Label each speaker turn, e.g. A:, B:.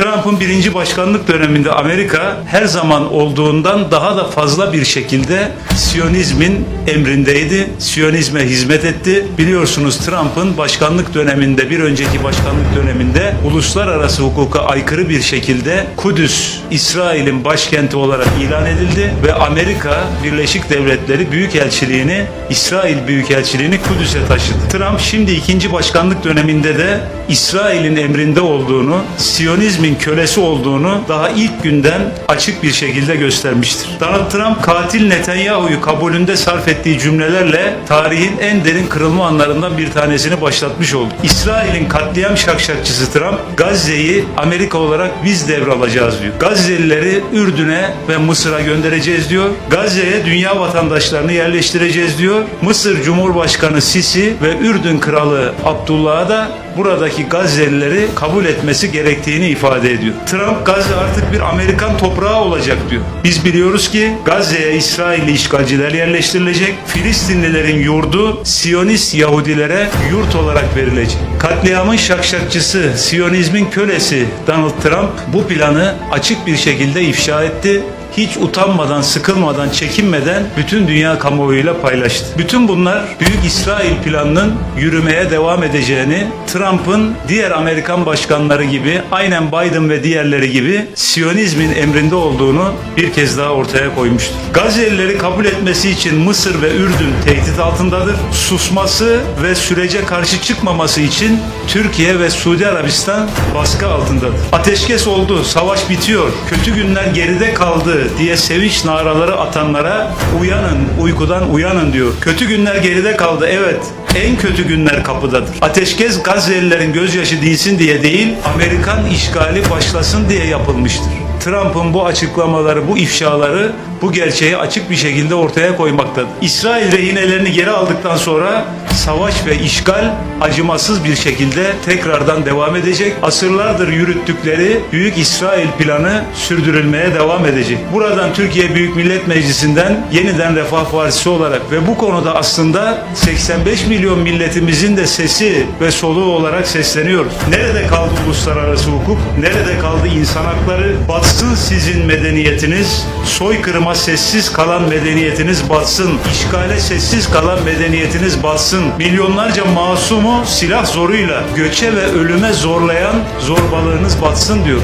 A: Trump'ın birinci başkanlık döneminde Amerika her zaman olduğundan daha da fazla bir şekilde Siyonizmin emrindeydi. Siyonizme hizmet etti. Biliyorsunuz Trump'ın başkanlık döneminde bir önceki başkanlık döneminde uluslararası hukuka aykırı bir şekilde Kudüs İsrail'in başkenti olarak ilan edildi ve Amerika Birleşik Devletleri Büyükelçiliğini İsrail Büyükelçiliğini Kudüs'e taşıdı. Trump şimdi ikinci başkanlık döneminde de İsrail'in emrinde olduğunu, Siyonizmin kölesi olduğunu daha ilk günden açık bir şekilde göstermiştir. Donald Trump katil Netanyahu'yu kabulünde sarf ettiği cümlelerle tarihin en derin kırılma anlarından bir tanesini başlatmış oldu. İsrail'in katliam şakşakçısı Trump, Gazze'yi Amerika olarak biz devralacağız diyor. Gazze'lileri Ürdün'e ve Mısır'a göndereceğiz diyor. Gazze'ye dünya vatandaşlarını yerleştireceğiz diyor. Mısır Cumhurbaşkanı Sisi ve Ürdün Kralı Abdullah'a da buradaki Gazze'lileri kabul etmesi gerektiğini ifade ediyor. Trump Gazze artık bir Amerikan toprağı olacak diyor. Biz biliyoruz ki Gazze'ye İsrailli işgalciler yerleştirilecek. Filistinlilerin yurdu Siyonist Yahudilere yurt olarak verilecek. Katliamın şakşakçısı, Siyonizmin kölesi Donald Trump bu planı açık bir şekilde ifşa etti hiç utanmadan, sıkılmadan, çekinmeden bütün dünya kamuoyuyla paylaştı. Bütün bunlar Büyük İsrail planının yürümeye devam edeceğini, Trump'ın diğer Amerikan başkanları gibi, aynen Biden ve diğerleri gibi Siyonizmin emrinde olduğunu bir kez daha ortaya koymuştur. Gazze'lileri kabul etmesi için Mısır ve Ürdün tehdit altındadır. Susması ve sürece karşı çıkmaması için Türkiye ve Suudi Arabistan baskı altındadır. Ateşkes oldu, savaş bitiyor, kötü günler geride kaldı diye sevinç naraları atanlara uyanın, uykudan uyanın diyor. Kötü günler geride kaldı, evet. En kötü günler kapıdadır. Ateşkes Gazze'lilerin gözyaşı dinsin diye değil, Amerikan işgali başlasın diye yapılmıştır. Trump'ın bu açıklamaları, bu ifşaları bu gerçeği açık bir şekilde ortaya koymaktadır. İsrail rehinelerini geri aldıktan sonra savaş ve işgal acımasız bir şekilde tekrardan devam edecek. Asırlardır yürüttükleri Büyük İsrail planı sürdürülmeye devam edecek. Buradan Türkiye Büyük Millet Meclisi'nden yeniden Refah Partisi olarak ve bu konuda aslında 85 milyon milletimizin de sesi ve soluğu olarak sesleniyoruz. Nerede kaldı uluslararası hukuk? Nerede kaldı insan hakları? Batsın sizin medeniyetiniz, soykırıma sessiz kalan medeniyetiniz batsın, işgale sessiz kalan medeniyetiniz batsın. Milyonlarca masumu silah zoruyla göçe ve ölüme zorlayan zorbalığınız batsın diyor.